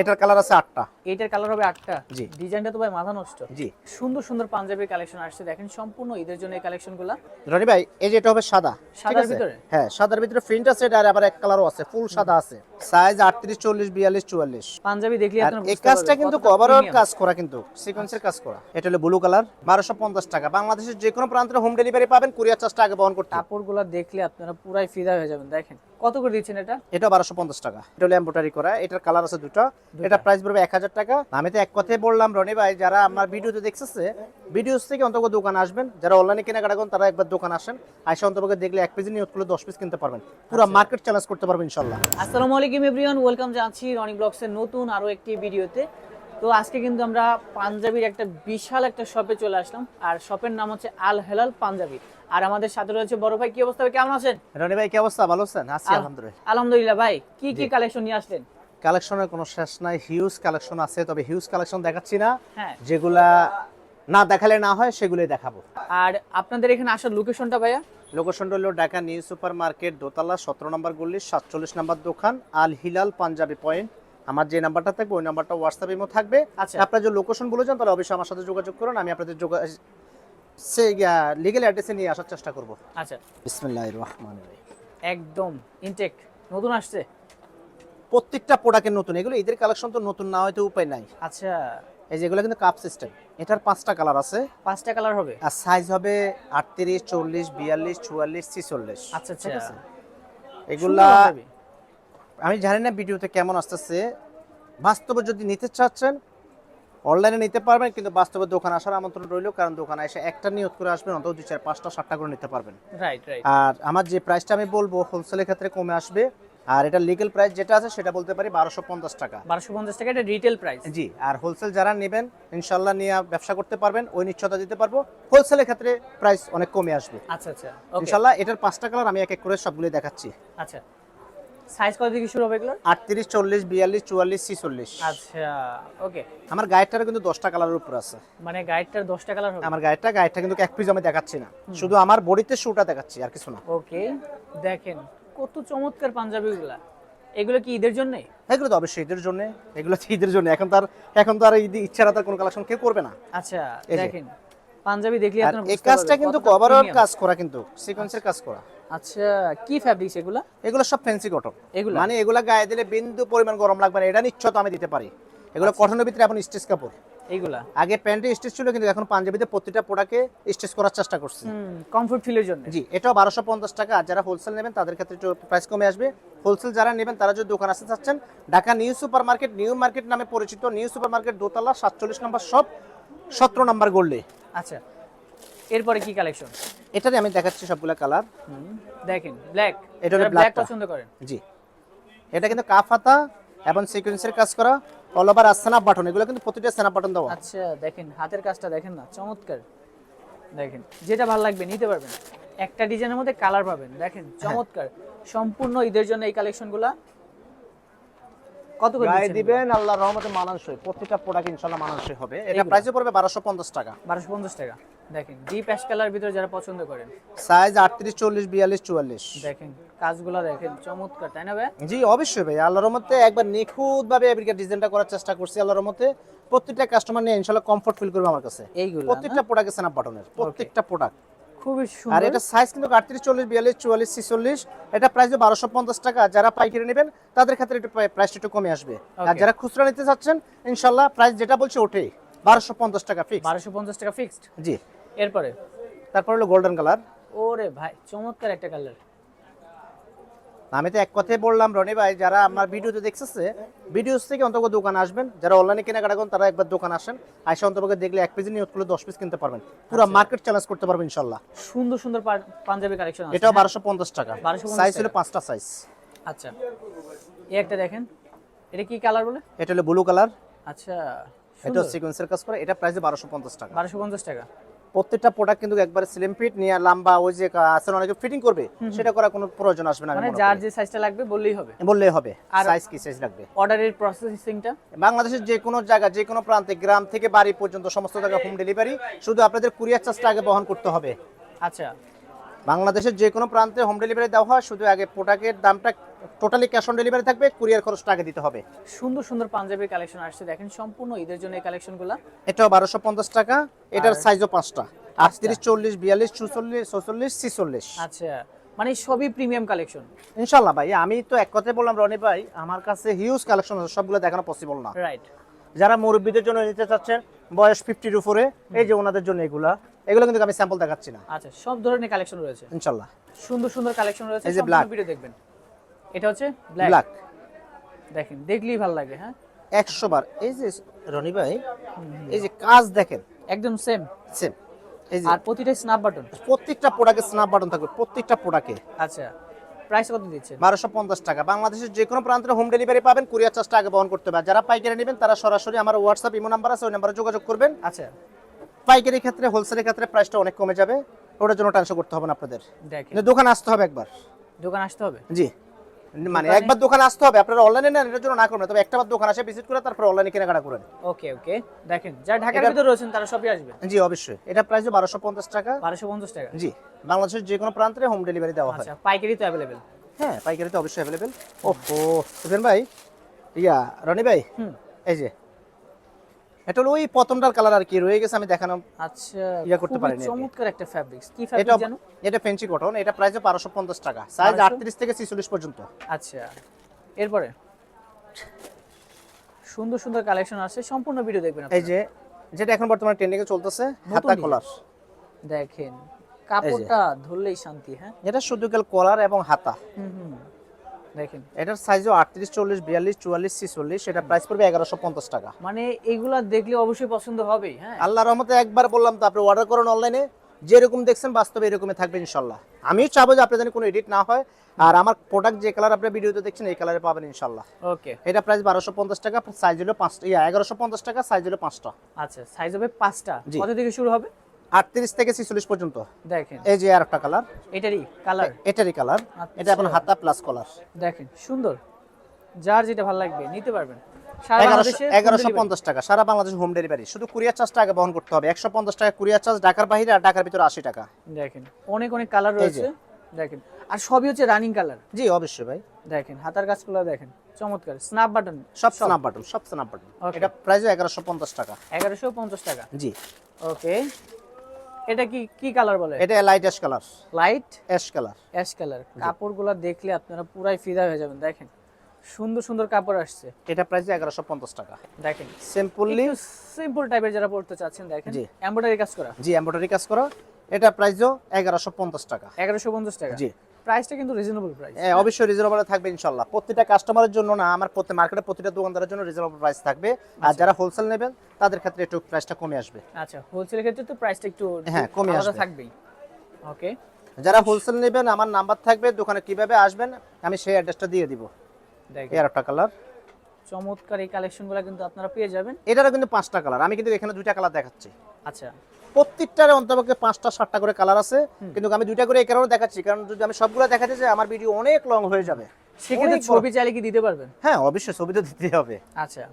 এটার কালার আছে আটটা। এইটার কালার হবে আটটা। জি। ডিজাইনটা তো ভাই মাথা নষ্ট। জি। সুন্দর সুন্দর পাঞ্জাবির কালেকশন আসছে। দেখেন সম্পূর্ণ ঈদের জন্য এই কালেকশনগুলো রনি ভাই এই যে এটা হবে সাদা সাদার ভিতরে? হ্যাঁ সাদার ভিতরে প্রিন্ট আছে এটা আর আবার এক কালারও আছে ফুল সাদা আছে। সাইজ আটত্রিশ চল্লিশ বিয়াল্লিশ চুয়াল্লিশ। পাঞ্জাবি দেখলে আপনারা এই কাজটা কিন্তু কতটা ওভারঅল কাজ করা কিন্তু সিকোয়েন্সের কাজ করা। এটা হলো ব্লু কালার বারোশো পঞ্চাশ টাকা। বাংলাদেশের যে কোনো প্রান্তে হোম ডেলিভারি পাবেন কুরিয়ার চার্জটা আগে বহন করতে। কাপড়গুলো দেখলে আপনারা পুরাই ফিদা হয়ে যাবেন দেখেন। কত করে দিচ্ছেন এটা? এটা বারোশো পঞ্চাশ টাকা। এটা হলো এম্বোটারি করা। এটার কালার আছে দুটো। এটা প্রাইস পড়বে এক হাজার টাকা। আমি তো এক কথাই বললাম রনি ভাই যারা আমার ভিডিওতে দেখতেছে ভিডিওস থেকে অন্তত দোকান আসবেন। যারা অনলাইনে কেনাকাটা করেন তারা একবার দোকান আসেন। আইসা অন্তত দেখলে এক পিস নিয়োগ করলে দশ পিস কিনতে পারবেন। পুরো মার্কেট চ্যালেঞ্জ করতে পারবেন ইনশাল্লাহ। আসসালামু আলাইকুম এভরিওয়ান ওয়েলকাম জানাচ্ছি রনি ব্লগসের নতুন আরও একটি ভিডিওতে তো আজকে কিন্তু আমরা পাঞ্জাবির একটা বিশাল একটা শপে চলে আসলাম। আর শপের নাম হচ্ছে আল হেলাল পাঞ্জাবি। আর আমাদের সাথে রয়েছে বড় ভাই কি অবস্থা কেমন আছেন? রনি ভাই কি অবস্থা? ভালো আছেন? আছি আলহামদুলিল্লাহ। আলহামদুলিল্লাহ ভাই কি কি কালেকশন নিয়ে আসলেন? কালেকশনের কোনো শেষ নাই হিউজ কালেকশন আছে তবে হিউজ কালেকশন দেখাচ্ছি না। হ্যাঁ। যেগুলা না দেখালে না হয় সেগুলোই দেখাবো। আর আপনাদের এখানে আসার লোকেশনটা ভাইয়া? লোকেশন হলো ঢাকা নিউ সুপার মার্কেট দোতলা সতেরো নম্বর গল্লি সাতচল্লিশ নম্বর দোকান আল হিলাল পাঞ্জাবি পয়েন্ট। আমার যে নাম্বারটা থাকবে ওই নাম্বারটা হোয়াটসঅ্যাপ ইমো থাকবে। আচ্ছা। আপনারা যে লোকেশন বলে যান তাহলে অবশ্যই আমার সাথে যোগাযোগ করুন। আমি আপনাদের সে লিগেল অ্যাড্রেসে নিয়ে আসার চেষ্টা করব। আচ্ছা। বিসমিল্লাহ রহমান একদম। ইনটেক নতুন আসছে? প্রত্যেকটা প্রোডাক্টের নতুন। এগুলো এদের কালেকশন তো নতুন না হয়তো উপায় নাই। আচ্ছা। এই যেগুলো কিন্তু কাপ সিস্টেম এটার পাঁচটা কালার আছে। পাঁচটা কালার হবে? আর সাইজ হবে আটত্রিশ চল্লিশ বিয়াল্লিশ চুয়াল্লিশ ছিচল্লিশ। আচ্ছা আচ্ছা। ঠিক আছে? সুন্দর এগুলা। আমি জানি না ভিডিওতে কেমন আসতেছে। বাস্তবে যদি নিতে চাচ্ছেন অনলাইনে নিতে পারবেন কিন্তু বাস্তবে দোকান আসার আমন্ত্রণ রইল কারণ দোকানে এসে একটা নিয়োগ করে আসবেন অন্তত দুই চার পাঁচটা সাতটা করে নিতে পারবেন। রাইট রাইট আর আমার যে প্রাইসটা আমি বলব হোলসেলের ক্ষেত্রে কমে আসবে আর এটা লিগেল প্রাইস যেটা আছে সেটা বলতে পারি বারোশো পঞ্চাশ টাকা। বারোশো পঞ্চাশ টাকা এটা রিটেল প্রাইস জি আর হোলসেল যারা নেবেন ইনশাল্লাহ নিয়ে ব্যবসা করতে পারবেন ওই নিশ্চয়তা দিতে পারব। হোলসেলের ক্ষেত্রে প্রাইস অনেক কমে আসবে। আচ্ছা আচ্ছা। ইনশাল্লাহ এটার পাঁচটা কালার আমি এক এক করে সবগুলো দেখাচ্ছি। আচ্ছা। সাইজ কত থেকে শুরু হবে এগুলো আটত্রিশ চল্লিশ বিয়াল্লিশ চুয়াল্লিশ ছিচল্লিশ। আচ্ছা ওকে আমার কিন্তু দশটা কালারের উপর আছে। মানে গাইডটার দশটা কালার হবে? আমার গাইডটা গাইডটা কিন্তু এক পিস আমি দেখাচ্ছি না। শুধু আমার বডিতে শুটা দেখাচ্ছি আর কিছু না। ওকে দেখেন কত চমৎকার পাঞ্জাবিগুলা এগুলো। কি ঈদের জন্য? এগুলো তো অবশ্যই ঈদের জন্য এগুলো তো ঈদের জন্য। এখন তার এখন তো আর ঈদ ইচ্ছারা তার কোনো কালেকশন কেউ করবে না। আচ্ছা দেখেন পাঞ্জাবি দেখলে আপনারা এই কাজটা কিন্তু ওভারঅল কাজ করা কিন্তু সিকোয়েন্সের কাজ করা। আচ্ছা কি ফ্যাব্রিক্স এগুলা? এগুলো সব ফ্যান্সি কটন এগুলা? মানে এগুলা গায়ে দিলে বিন্দু পরিমাণ গরম লাগবে না এটা নিশ্চয় তো আমি দিতে পারি। এগুলো আচ্ছা। কটনের ভিতরে এখন স্টিচ কাপড়। এইগুলা আগে প্যান্টে স্টিচ ছিল কিন্তু এখন পাঞ্জাবিতে প্রতিটা প্রোডাক্টে স্টিচ করার চেষ্টা করছি। কমফোর্ট ফিলের জন্য। জি এটাও বারোশো পঞ্চাশ টাকা আর যারা হোলসেল নেবেন তাদের ক্ষেত্রে একটু প্রাইস কমে আসবে। হোলসেল যারা নেবেন তারা যদি দোকান আসতে চাচ্ছেন Dhaka new super market new market নামে পরিচিত নিউ সুপার মার্কেট দোতলা সাতচল্লিশ নম্বর সব সতেরো নম্বর গোল্ডে আচ্ছা এরপরে কি কালেকশন এটাতে আমি দেখাচ্ছি সবগুলো কালার দেখেন ব্ল্যাক এটা হলো ব্ল্যাক পছন্দ করেন। জি। এটা কিন্তু কাফ হাতা এবং সিকোয়েন্সের কাজ করা অল ওভার স্ন্যাপ বাটন এগুলো কিন্তু প্রতিটা স্ন্যাপ বাটন দেওয়া। আচ্ছা দেখেন হাতের কাজটা দেখেন না চমৎকার। দেখেন যেটা ভালো লাগবে নিতে পারবেন। একটা ডিজাইনের মধ্যে কালার পাবেন দেখেন হ্যাঁ। চমৎকার। সম্পূর্ণ ঈদের জন্য এই কালেকশনগুলা কত করে দিবেন আল্লাহর রহমতে মানানসই প্রত্যেকটা প্রোডাক্ট ইনশাআল্লাহ মানানসই হবে। এটা? প্রাইসে পড়বে বারোশো পঞ্চাশ টাকা। বারোশো পঞ্চাশ টাকা। দেখেন ডিপ অ্যাশ কালার ভিতরে যারা পছন্দ করেন। সাইজ আটত্রিশ চল্লিশ বিয়াল্লিশ চুয়াল্লিশ। দেখেন কাজগুলা দেখেন চমৎকার তাই না ভাই? জি অবশ্যই ভাই আল্লাহর রহমতে একবার নিখুঁত ভাবে ডিজাইনটা করার চেষ্টা করছি আল্লাহর রহমতে। প্রত্যেকটা কাস্টমার নিয়ে ইনশাআল্লাহ কমফর্ট ফিল করবে আমার কাছে। এইগুলো প্রত্যেকটা প্রোডাক্ট স্ন্যাপ বাটনের প্রত্যেকটা প্রোডাক্ট খুবই আর এটা সাইজ কিন্তু আটত্রিশ চল্লিশ বিয়াল্লিশ চুয়াল্লিশ ছিচল্লিশ এটা প্রাইস বারোশো পঞ্চাশ টাকা। যারা পাইকারি নেবেন তাদের ক্ষেত্রে একটু প্রাইস একটু কমে আসবে। আর যারা খুচরা নিতে চাচ্ছেন ইনশাল্লাহ প্রাইস যেটা বলছে ওঠে বারোশো পঞ্চাশ টাকা ফিক্স বারোশো পঞ্চাশ টাকা ফিক্সড জি। এরপরে? তারপর হলো গোল্ডেন কালার ওরে ভাই চমৎকার একটা কালার আমি তো এক কথাই বললাম রনি ভাই যারা আমার ভিডিওতে দেখতেছে ভিডিওস থেকে অন্তত দোকান আসবেন। যারা অনলাইনে কেনাকাটা করেন তারা একবার দোকান আসেন। আইসা অন্তত দেখলে এক পিস নিয়োগ করলে দশ পিস কিনতে পারবেন। পুরো মার্কেট চ্যালেঞ্জ করতে পারবেন ইনশাল্লাহ। সুন্দর সুন্দর পাঞ্জাবি কালেকশন এটাও বারোশো পঞ্চাশ টাকা। 1250 সাইজ হলো পাঁচটা সাইজ আচ্ছা। এই একটা দেখেন। এটা কি কালার বলে? এটা হলো ব্লু কালার আচ্ছা। এটা সিকোয়েন্সের কাজ করে এটা প্রাইস বারোশো পঞ্চাশ টাকা। বারোশো পঞ্চাশ টাকা। প্রত্যেকটা প্রোডাক্ট কিন্তু একবারে স্লিম ফিট নিয়ে লম্বা ওই যে আসলে অনেকে ফিটিং করবে সেটা করার কোনো প্রয়োজন আসবে না মানে যার। যে সাইজটা লাগবে বললেই হবে। বললেই হবে আর- সাইজ কি সাইজ লাগবে? অর্ডারের প্রসেসিংটা বাংলাদেশের যে কোনো জায়গা যে কোনো প্রান্তে গ্রাম থেকে বাড়ি পর্যন্ত সমস্ত জায়গা হোম ডেলিভারি শুধু আপনাদের কুরিয়ার চার্জটা আগে বহন করতে হবে। আচ্ছা। বাংলাদেশের যে কোনো প্রান্তে হোম ডেলিভারি দেওয়া হয় শুধু আগে প্রোডাক্টের দামটা টোটালি ক্যাশ অন ডেলিভারি থাকবে কুরিয়ার খরচটা আগে দিতে হবে। সুন্দর সুন্দর পাঞ্জাবির কালেকশন আসছে দেখেন সম্পূর্ণ ঈদের জন্য এই কালেকশনগুলো এটাও বারোশো পঞ্চাশ টাকা এটার সাইজও পাঁচটা। আটত্রিশ চল্লিশ বিয়াল্লিশ চুচল্লিশ ছচল্লিশ ছিচল্লিশ। আচ্ছা মানে সবই প্রিমিয়াম কালেকশন ইনশাল্লাহ ভাই আমি তো এক কথাই বললাম রনি ভাই আমার কাছে হিউজ কালেকশন আছে সবগুলো দেখানো পসিবল না। রাইট যারা মুরব্বীদের জন্য নিতে চাচ্ছেন বয়স ফিফটির উপরে এই যে ওনাদের জন্য এগুলা। এগুলো কিন্তু আমি স্যাম্পল দেখাচ্ছি না। আচ্ছা সব ধরনের কালেকশন রয়েছে। ইনশাল্লাহ। সুন্দর সুন্দর কালেকশন রয়েছে এই যে black। ভিডিও দেখবেন। এটা হচ্ছে ব্ল্যাক ব্ল্যাক দেখেন দেখলেই ভালো লাগে হ্যাঁ? একশো বার। এই যে রনি ভাই এই যে কাজ দেখেন একদম সেম সেম এই যে আর প্রতিটা স্ন্যাপ বাটন প্রত্যেকটা প্রোডাক্টে স্ন্যাপ বাটন থাকবে প্রত্যেকটা প্রোডাক্টে আচ্ছা প্রাইস কত দিচ্ছেন? বারোশো পঞ্চাশ টাকা। বাংলাদেশের যে কোনো প্রান্তে হোম ডেলিভারি পাবেন কুরিয়ার চার্জটা আগে বহন করতে হবে। যারা পাইকারি নেবেন তারা সরাসরি আমার হোয়াটসঅ্যাপ ইমো নাম্বার আছে ওই নাম্বারে যোগাযোগ করবেন। আচ্ছা। পাইকারি ক্ষেত্রে হোলসেলের ক্ষেত্রে প্রাইসটা অনেক কমে যাবে। ওটার জন্য টেনশন করতে হবে না আপনাদের। দেখেন। কিন্তু দোকানে আসতে হবে একবার। দোকান আসতে হবে? জি। মানে একবার দোকানে আসতে হবে। আপনারা অনলাইনে নেন এটার জন্য না করবেন। তবে একটা বার দোকান আসে ভিজিট করে তারপর অনলাইনে কেনাকাটা করেন ওকে ওকে। দেখেন যারা ঢাকার ভিতরে রয়েছেন তারা সবই আসবে জি অবশ্যই। এটা প্রাইস বারোশো পঞ্চাশ টাকা। বারোশো পঞ্চাশ টাকা? জি। বাংলাদেশের যে কোনো প্রান্তে হোম ডেলিভারি দেওয়া হয়। আচ্ছা পাইকারি তো অ্যাভেলেবেল হ্যাঁ পাইকারি তো অবশ্যই অ্যাভেলেবেল ওহো সুফিয়ান ভাই। ইয়া রনি ভাই। হুম। এই যে এটা হলো ওই প্রথমটার কালার আর কি রয়ে গেছে আমি দেখানো আচ্ছা ইয়া করতে পারিনি। চমৎকার একটা ফ্যাব্রিক্স কি ফ্যাব্রিক জানো? এটা ফেন্সি কটন এটা প্রাইস বারোশো পঞ্চাশ টাকা সাইজ 1200? আটত্রিশ থেকে ছিচল্লিশ পর্যন্ত। আচ্ছা এরপরে? সুন্দর সুন্দর কালেকশন আছে সম্পূর্ণ ভিডিও দেখবেন এই যে যেটা এখন বর্তমানে ট্রেন্ডিং এ চলতেছে হাতা কলার দেখেন কাপড়টা ধরলেই শান্তি হ্যাঁ? এটা শুধু কেল কলার এবং হাতা। হুম হুম। দেখেন। এটার সাইজও আটত্রিশ চল্লিশ বিয়াল্লিশ চুয়াল্লিশ ছিচল্লিশ এটা প্রাইস পড়বে এগারোশো পঞ্চাশ টাকা। মানে এগুলা দেখলে অবশ্যই পছন্দ হবেই হ্যাঁ? আল্লাহ রহমতে একবার বললাম তো আপনি অর্ডার করুন অনলাইনে যেরকম দেখছেন বাস্তবে এরকমই থাকবে ইনশাল্লাহ। আমিও চাবো যে আপনার যেন কোনো এডিট না হয়। আর আমার প্রোডাক্ট যে কালার আপনি ভিডিওতে দেখছেন এই কালারে পাবেন ইনশাল্লাহ। ওকে। এটা প্রাইস বারোশো পঞ্চাশ টাকা সাইজ হলো পাঁচটা ইয়া এগারোশো পঞ্চাশ টাকা সাইজ হলো পাঁচটা। আচ্ছা সাইজ হবে পাঁচটা। কত থেকে শুরু হবে? আটত্রিশ থেকে ছিচল্লিশ পর্যন্ত। দেখেন। এই যে আর একটা কালার। এটারই কালার? এটারই কালার। আচ্ছা। এটা এখন হাতা প্লাস কলার দেখেন সুন্দর। যার যেটা ভালো লাগবে নিতে পারবেন। এগারোশো পঞ্চাশ টাকা। সারা বাংলাদেশ হোম ডেলিভারি শুধু কুরিয়ার চার্জটা আগে বহন করতে হবে। একশো পঞ্চাশ টাকা কুরিয়ার চার্জ ঢাকার বাইরে আর ঢাকার ভিতরে আশি টাকা। দেখেন অনেক অনেক কালার রয়েছে। দেখেন আর সবই হচ্ছে রানিং কালার জি অবশ্যই ভাই। দেখেন হাতার কাজগুলো দেখেন চমৎকার। স্ন্যাপ বাটন সব স্ন্যাপ বাটন সব স্ন্যাপ বাটন এটা প্রাইস এগারোশো পঞ্চাশ টাকা। এগারোশো পঞ্চাশ টাকা। জি। ওকে এটা কি কি কালার বলে? এটা light ash colour light ash colour ash colour কাপড়গুলো দেখলে আপনারা পুরাই ফিদা হয়ে যাবেন দেখেন। সুন্দর সুন্দর কাপড় আসছে। এটা প্রাইস এগারোশো পঞ্চাশ টাকা। দেখেন সিম্পললি সিম্পল টাইপের যারা পড়তে চাচ্ছেন দেখেন জি। এমব্রয়ডারি কাজ করা। জি এমব্রয়ডারি কাজ করা। এটা প্রাইসও এগারোশো পঞ্চাশ টাকা। এগারোশো পঞ্চাশ টাকা। জি। প্রাইসটা কিন্তু রিজনেবল প্রাইস হ্যাঁ অবশ্যই রিজনেবল থাকবে ইনশাল্লাহ প্রত্যেকটা কাস্টমারের জন্য না আমার প্রত্যেক মার্কেটে প্রতিটা দোকানদারের জন্য রিজনেবল প্রাইস থাকবে। আর যারা হোলসেল নেবেন তাদের ক্ষেত্রে একটু প্রাইসটা কমে আসবে। আচ্ছা হোলসেলের ক্ষেত্রে তো প্রাইসটা একটু হ্যাঁ, কমে আসবে। থাকবেই। ওকে যারা হোলসেল নেবেন আমার নাম্বার থাকবে দোকানে কীভাবে আসবেন আমি সেই অ্যাড্রেসটা দিয়ে দিব। দেখেন। এর একটা কালার চমৎকার এই কালেকশনগুলো কিন্তু আপনারা পেয়ে যাবেন। এটারও কিন্তু পাঁচটা কালার আমি কিন্তু এখানে দুইটা কালার দেখাচ্ছি। আচ্ছা। প্রত্যেকটার অন্তপক্ষে পাঁচটা সাতটা করে কালার আছে। কিন্তু আমি দুইটা করে এই কারণে দেখাচ্ছি কারণ যদি আমি সবগুলো দেখাচ্ছি যে আমার ভিডিও অনেক লং হয়ে যাবে। সেক্ষেত্রে ছবি চাইলে কি দিতে পারবেন? হ্যাঁ অবশ্যই ছবি তো দিতে হবে। আচ্ছা।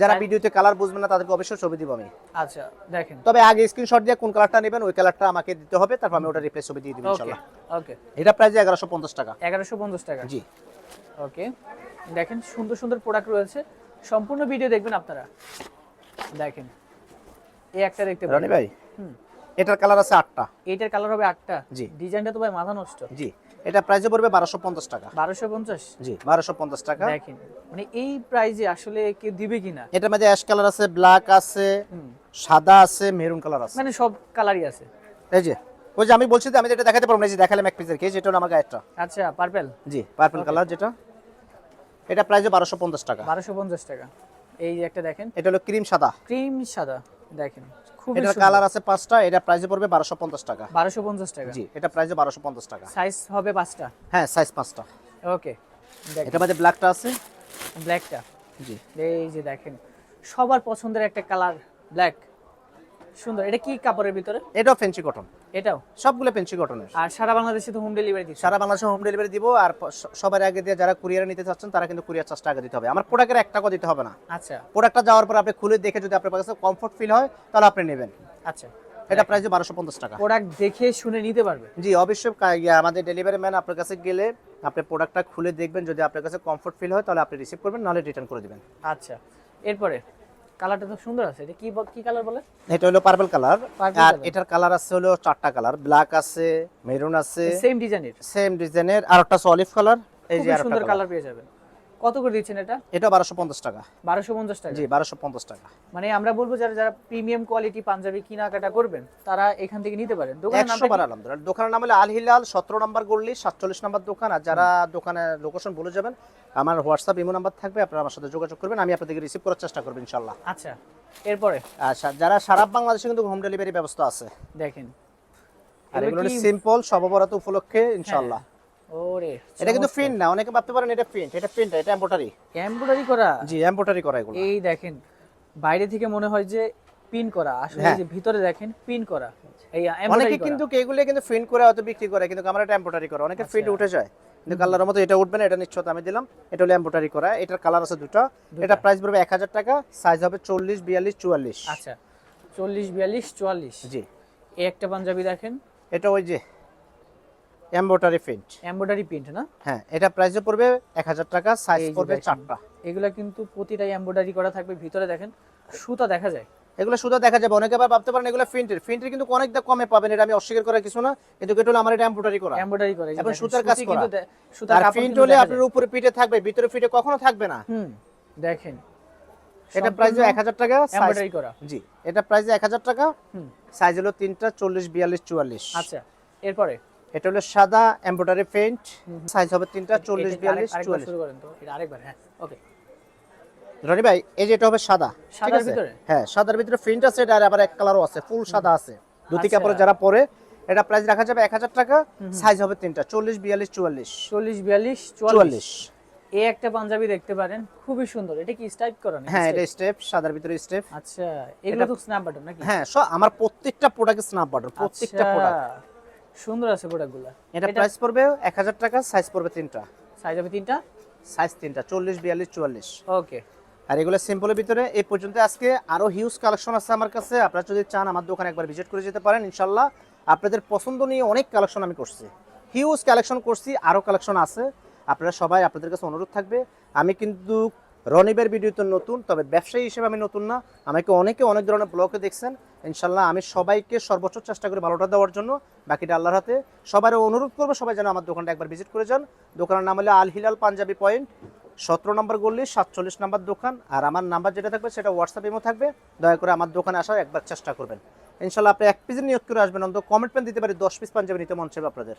যারা ভিডিওতে কালার বুঝবে না তাদেরকে অবশ্যই ছবি দিব আমি। আচ্ছা দেখেন। তবে আগে স্ক্রিনশট দিয়ে কোন কালারটা নেবেন ওই কালারটা আমাকে দিতে হবে তারপর আমি ওটা রিপ্লেস ছবি দিয়ে দিব ওকে ওকে এটা প্রাইস এগারোশো পঞ্চাশ টাকা। এগারোশো পঞ্চাশ টাকা। জি। ওকে দেখেন সুন্দর সুন্দর প্রোডাক্ট রয়েছে। সম্পূর্ণ ভিডিও দেখবেন আপনারা। দেখেন। এই একটা দেখতে রনি ভাই এটার কালার আছে আটটা। এইটার কালার হবে আটটা। জি। ডিজাইনটা তো ভাই মাথা নষ্ট। জি। এটা প্রাইসে পড়বে বারোশো পঞ্চাশ টাকা। বারোশো পঞ্চাশ? জি বারোশো পঞ্চাশ টাকা। দেখেন মানে এই প্রাইজে আসলে কেউ দিবে কিনা? এটার মধ্যে অ্যাশ কালার আছে ব্ল্যাক আছে সাদা আছে মেরুন কালার আছে। মানে সব কালারই আছে। এই যে ওই যে আমি বলছি যে আমি যেটা দেখাতে পারব না যে দেখালাম এক পিসের কেজ এটা হলো আমার গায়েরটা। আচ্ছা পার্পেল জি পার্পেল কালার যেটা। এটা প্রাইসে বারোশো পঞ্চাশ টাকা। বারোশো পঞ্চাশ টাকা। এই যে একটা দেখেন। এটা হলো ক্রিম সাদা। ক্রিম সাদা। দেখেন কালার আছে পাঁচটা এটা প্রাইসে পড়বে বারোশো পঞ্চাশ টাকা। বারোশো পঞ্চাশ টাকা। জি এটা প্রাইসে বারোশো পঞ্চাশ টাকা। সাইজ হবে পাঁচটা? হ্যাঁ সাইজ পাঁচটা। ওকে দেখেন। এটার মধ্যে ব্ল্যাকটা আছে? ব্ল্যাকটা জি। এই যে দেখেন সবার পছন্দের একটা কালার ব্ল্যাক সুন্দর এটা কি কাপড়ের ভিতরে? এটা ফেন্সি কটন এটাও? সবগুলো ফেন্সি কটনের আর সারা বাংলাদেশে তো হোম ডেলিভারি দিচ্ছে। সারা বাংলাদেশে হোম ডেলিভারি দিব আর সবার আগে দিয়ে যারা কুরিয়ারে নিতে চাচ্ছেন তারা কিন্তু কুরিয়ার চার্জটা আগে দিতে হবে। আমার প্রোডাক্টের এক টাকা দিতে হবে না। আচ্ছা। প্রোডাক্টটা যাওয়ার পর আপনি খুলে দেখে যদি আপনার কাছে কমফোর্ট ফিল হয় তাহলে আপনি নেবেন। আচ্ছা। এটা প্রাইস বারোশো পঞ্চাশ টাকা। প্রোডাক্ট দেখে শুনে নিতে পারবে? জি অবশ্যই আমাদের ডেলিভারি ম্যান আপনার কাছে গেলে আপনি প্রোডাক্টটা খুলে দেখবেন। যদি আপনার কাছে কমফোর্ট ফিল হয় তাহলে আপনি রিসিভ করবেন নাহলে রিটার্ন করে দিবেন। আচ্ছা। এরপরে? কালারটা তো সুন্দর আছে। এটা কি কি কালার বলে? এটা হলো পার্পল কালার আর এটার কালার আছে হলো চারটা কালার ব্ল্যাক আছে মেরুন আছে। সেম ডিজাইনের সেম ডিজাইনের আর একটা অলিভ কালার এই যে সুন্দর কালার পেয়ে যাবেন। কত করে দিচ্ছেন এটা? এটা বারোশো পঞ্চাশ টাকা। বারোশো পঞ্চাশ টাকা? জি বারোশো পঞ্চাশ টাকা। মানে আমরা বলব যারা যারা প্রিমিয়াম কোয়ালিটি পাঞ্জাবি কেনাকাটা করবেন তারা এখান থেকে নিতে পারেন। দোকানের আলহামদুলিল্লাহ। নাম হলো আল হিলাল সতেরো নম্বর গল্লি সাতচল্লিশ নম্বর দোকান। আর যারা দোকানের লোকেশন বলে যাবেন আমার হোয়াটসঅ্যাপ ইমো নাম্বার থাকবে আপনারা আমার সাথে যোগাযোগ করবেন আমি আপনাদেরকে রিসিভ করার চেষ্টা করব ইনশাল্লাহ আচ্ছা এরপরে? সা- যারা সারা বাংলাদেশে কিন্তু হোম ডেলিভারি ব্যবস্থা আছে। দেখেন। আর এগুলো সিম্পল সববরাত উপলক্ষে ইনশাল্লাহ ওরে এটা কিন্তু প্রিন্ট না অনেকে ভাবতে পারেন এটা প্রিন্ট এটা প্রিন্ট এটা এমব্রয়ডারি এমব্রয়ডারি করা? জি এমব্রয়ডারি করা এগুলো। এই দেখেন বাইরে থেকে মনে হয় যে পিন করা আসলে হ্যাঁ। যে ভিতরে দেখেন পিন করা। এই অনেকে কিন্তু এগুলো কিন্তু প্রিন্ট করে হয়তো বিক্রি করে কিন্তু আমরা এটা এমব্রয়ডারি করা। অনেকে প্রিন্ট আচ্ছা। উঠে যায় কিন্তু কালারের মতো এটা উঠবে না এটা নিশ্চয়তা আমি দিলাম। এটা হলো এমব্রয়ডারি করা এটার কালার আছে দুটো। এটা প্রাইস পড়বে এক হাজার টাকা সাইজ হবে চল্লিশ বিয়াল্লিশ চুয়াল্লিশ। আচ্ছা চল্লিশ বিয়াল্লিশ চুয়াল্লিশ। জি। এই একটা পাঞ্জাবি দেখেন। এটা ওই যে এমব্রয়ডারি প্রিন্ট এমব্রয়ডারি প্রিন্ট না? হ্যাঁ এটা প্রাইসে পড়বে এক হাজার টাকা সাইজ পড়বে দেখেন। চারটা। এগুলা কিন্তু প্রতিটাই এমব্রয়ডারি করা থাকবে। ভিতরে দেখেন সুতা দেখা যায়। এগুলো শুধু দেখা যাবে অনেকে আবার ভাবতে পারেন এগুলো প্রিন্টের প্রিন্টের কিন্তু অনেক কমে পাবেন এটা আমি অস্বীকার করার কিছু না কিন্তু এটা হলো আমার এটা এমব্রয়ডারি করা। এমব্রয়ডারি করে এখন সুতার কাজ করা। সুতার প্রিন্ট হলে আপনার উপরে পিঠে থাকবে ভিতরে পিঠে কখনো থাকবে না। হুম দেখেন এটা প্রাইস এক হাজার টাকা size- এমব্রয়ডারি করা। জি এটা প্রাইস এক হাজার টাকা হুম। সাইজ হলো তিনটা চল্লিশ বিয়াল্লিশ চুয়াল্লিশ। আচ্ছা এরপরে? এটা হলো সাদা এমব্রয়ডারি পেইন্ট সাইজ হবে তিনটা চল্লিশ বিয়াল্লিশ চুয়াল্লিশ। শুরু করেন তো? এটা আরেকবার হ্যাঁ ওকে রনি ভাই এই যে এটা হবে সাদা সাদার? ভিতরে? হ্যাঁ সাদার ভিতরে প্রিন্ট আছে এটা আর আবার এক কালারও আছে ফুল সাদা আছে। ধুতি আচ্ছা। কাপড়ে যারা পরে এটা প্রাইস রাখা যাবে এক হাজার টাকা সাইজ হবে তিনটা চল্লিশ বিয়াল্লিশ চুয়াল্লিশ। চল্লিশ বিয়াল্লিশ চুয়াল্লিশ। এই একটা পাঞ্জাবি দেখতে পারেন খুবই সুন্দর। এটা কি স্টাইপ করা নাকি? হ্যাঁ এটা স্টেপ সাদার ভিতরে স্টেপ আচ্ছা এগুলো তো স্ন্যাপ বাটন নাকি? হ্যাঁ সব আমার প্রত্যেকটা প্রোডাক্ট স্ন্যাপ বাটার প্রত্যেকটা আচ্ছা, প্রোডাক্ট সুন্দর আছে প্রোডাক্টগুলো এটা প্রাইস পড়বে এক হাজার টাকা সাইজ পড়বে তিনটা। সাইজ হবে তিনটা? সাইজ তিনটা চল্লিশ বিয়াল্লিশ চুয়াল্লিশ। ওকে আর এগুলো সিম্পলের ভিতরে এই পর্যন্ত আজকে আরও হিউজ কালেকশন আছে আমার কাছে। আপনারা যদি চান আমার দোকানে একবার ভিজিট করে যেতে পারেন ইনশাল্লাহ আপনাদের পছন্দ নিয়ে অনেক কালেকশন আমি করছি। হিউজ কালেকশন করছি আরও কালেকশন আছে। আপনারা সবাই আপনাদের কাছে অনুরোধ থাকবে। আমি কিন্তু রনিবের ভিডিও তো নতুন, তবে ব্যবসায়ী হিসেবে আমি নতুন না। আমাকে অনেকে অনেক ধরনের ব্লগে দেখছেন। ইনশাল্লাহ আমি সবাইকে সর্বোচ্চ চেষ্টা করি ভালোটা দেওয়ার জন্য, বাকিটা আল্লাহর হাতে। সবার অনুরোধ করব সবাই যেন আমার দোকানটা একবার ভিজিট করে যান। দোকানের নাম হলো আল হিলাল পাঞ্জাবি পয়েন্ট, সতেরো নম্বর গল্লি সাতচল্লিশ নম্বর দোকান। আর আমার নাম্বার যেটা থাকবে সেটা হোয়াটসঅ্যাপ ইমো থাকবে। দয়া করে আমার দোকানে আসার একবার চেষ্টা করবেন। ইনশাল্লাহ আপনি এক পিসের নিয়োগ করে আসবেন, অন্তত কমেন্ট পেন দিতে পারি, দশ পিস পাঞ্জাবি নিতে মন চাইবে আপনাদের।